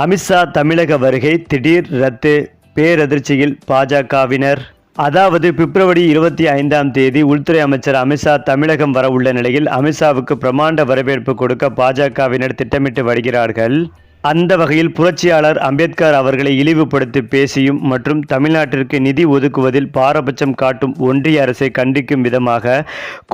அமித்ஷா தமிழக வருகை திடீர் ரத்து. பேரதிர்ச்சியில் பாஜகவினர். அதாவது பிப்ரவரி இருபத்தி ஐந்தாம் தேதி உள்துறை அமைச்சர் அமித்ஷா தமிழகம் வர உள்ள நிலையில் அமித்ஷாவுக்கு பிரமாண்ட வரவேற்பு கொடுக்க பாஜகவினர் திட்டமிட்டு வருகிறார்கள். அந்த வகையில் புரட்சியாளர் அம்பேத்கர் அவர்களை இழிவுபடுத்தி பேசியும் மற்றும் தமிழ்நாட்டிற்கு நிதி ஒதுக்குவதில் பாரபட்சம் காட்டும் ஒன்றிய அரசை கண்டிக்கும் விதமாக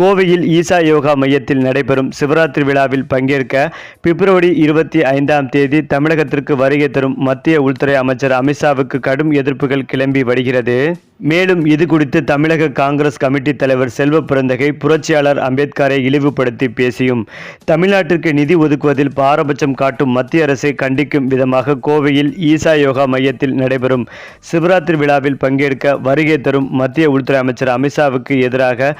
கோவையில் ஈசா யோகா மையத்தில் நடைபெறும் சிவராத்திரி விழாவில் பங்கேற்க பிப்ரவரி இருபத்தி ஐந்தாம் தேதி தமிழகத்திற்கு வருகை தரும் மத்திய உள்துறை அமைச்சர் அமித்ஷாவுக்கு கடும் எதிர்ப்புகள் கிளம்பி வருகிறது. மேலும் இது குறித்து தமிழக காங்கிரஸ் கமிட்டி தலைவர் செல்வ பிறந்தகை புரட்சியாளர் அம்பேத்கரை இழிவுபடுத்தி பேசியும் தமிழ்நாட்டிற்கு நிதி ஒதுக்குவதில் பாரபட்சம் காட்டும் மத்திய அரசை கண்டிக்கும் விதமாக கோவையில் ஈசா யோகா மையத்தில் நடைபெறும் சிவராத்திரி விழாவில் பங்கேற்க வருகை தரும் மத்திய உள்துறை அமைச்சர் அமித்ஷாவுக்கு எதிராக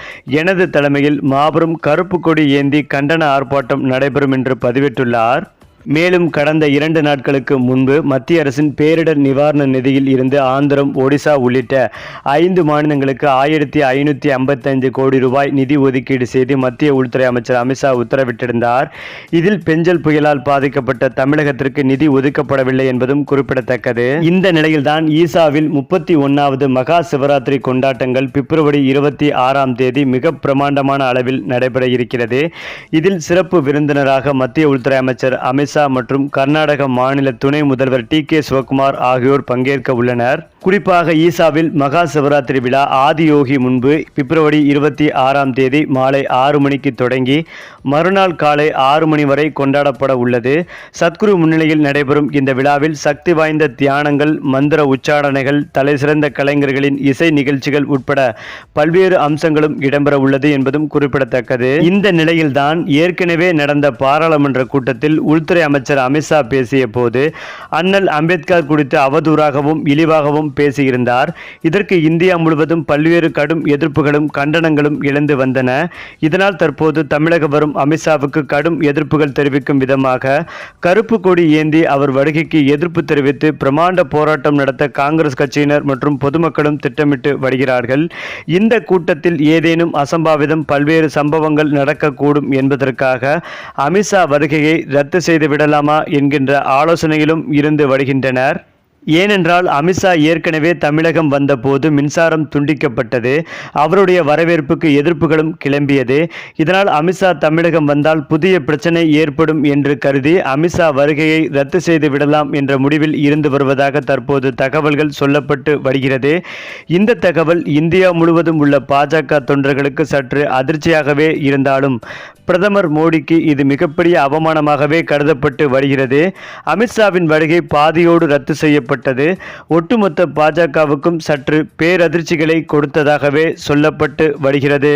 எனது தலைமையில் மாபெரும் கருப்பு கொடி ஏந்தி கண்டன ஆர்ப்பாட்டம் நடைபெறும் என்று பதிவிட்டுள்ளார். மேலும் கடந்த இரண்டு நாட்களுக்கு முன்பு மத்திய அரசின் பேரிடர் நிவாரண நிதியில் இருந்து ஆந்திரம் ஒடிசா உள்ளிட்ட ஐந்து மாநிலங்களுக்கு ஆயிரத்தி ஐநூற்றி ஐம்பத்தைந்து கோடி ரூபாய் நிதி ஒதுக்கீடு செய்து மத்திய உள்துறை அமைச்சர் அமித்ஷா உத்தரவிட்டிருந்தார். இதில் பெஞ்சல் புயலால் பாதிக்கப்பட்ட தமிழகத்திற்கு நிதி ஒதுக்கப்படவில்லை என்பதும் குறிப்பிடத்தக்கது. இந்த நிலையில்தான் ஈசாவில் முப்பத்தி ஒன்னாவது மகா சிவராத்திரி கொண்டாட்டங்கள் பிப்ரவரி இருபத்தி ஆறாம் தேதி மிக பிரமாண்டமான அளவில் நடைபெற இருக்கிறது. இதில் சிறப்பு விருந்தினராக மத்திய உள்துறை அமைச்சர் ஒடிசா மற்றும் கர்நாடக மாநில துணை முதல்வர் டி கே சிவகுமார் ஆகியோர் பங்கேற்க உள்ளனர். குறிப்பாக ஈசாவில் மகா சிவராத்திரி விழா ஆதியோகி முன்பு பிப்ரவரி இருபத்தி ஆறாம் தேதி மாலை ஆறு மணிக்கு தொடங்கி மறுநாள் காலை ஆறு மணி வரை கொண்டாடப்பட உள்ளது. சத்குரு முன்னிலையில் நடைபெறும் இந்த விழாவில் சக்தி வாய்ந்த தியானங்கள் மந்திர உச்சாடனைகள் தலைசிறந்த கலைஞர்களின் இசை நிகழ்ச்சிகள் உட்பட பல்வேறு அம்சங்களும் இடம்பெற உள்ளது என்பதும் குறிப்பிடத்தக்கது. இந்த நிலையில்தான் ஏற்கனவே நடந்த பாராளுமன்ற கூட்டத்தில் உள்துறை அமைச்சர் அமித்ஷா பேசிய போது அண்ணல் அம்பேத்கர் குறித்து அவதூறாகவும் இழிவாகவும் பேசியிருந்தார். இதற்கு இந்தியா முழுவதும் பல்வேறு கடும் எதிர்ப்புகளும் கண்டனங்களும் எழுந்து வந்தன. இதனால் தற்போது தமிழக வரும் அமித்ஷாவுக்கு கடும் எதிர்ப்புகள் தெரிவிக்கும் விதமாக கருப்பு கொடி ஏந்தி அவர் வருகைக்கு எதிர்ப்பு தெரிவித்து பிரமாண்ட போராட்டம் நடத்த காங்கிரஸ் கட்சியினர் மற்றும் பொதுமக்களும் திட்டமிட்டு வருகிறார்கள். இந்த கூட்டத்தில் ஏதேனும் அசம்பாவிதம் பல்வேறு சம்பவங்கள் நடக்கக்கூடும் என்பதற்காக அமித்ஷா வருகையை ரத்து செய்து விடலாமா என்கின்ற ஆலோசனையிலும் இருந்து வருகின்றனர். ஏனென்றால் அமித்ஷா ஏற்கனவே தமிழகம் வந்தபோது மின்சாரம் துண்டிக்கப்பட்டது. அவருடைய வரவேற்புக்கு எதிர்ப்புகளும் கிளம்பியது. இதனால் அமித்ஷா தமிழகம் வந்தால் புதிய பிரச்சனை ஏற்படும் என்று கருதி அமித்ஷா வருகையை ரத்து செய்து விடலாம் என்ற முடிவில் இருந்து வருவதாக தற்போது தகவல்கள் சொல்லப்பட்டு வருகிறது. இந்த தகவல் இந்தியா முழுவதும் உள்ள பாஜக தொண்டர்களுக்கு சற்று அதிர்ச்சியாகவே இருந்தாலும் பிரதமர் மோடிக்கு இது மிகப்பெரிய அவமானமாகவே கருதப்பட்டு வருகிறது. அமித்ஷாவின் வருகை பாதியோடு ரத்து ஏற்பட்டது ஒட்டுமொத்த பாஜகவுக்கும் சற்று பேரதிர்ச்சிகளை கொடுத்ததாகவே சொல்லப்பட்டு வருகிறது.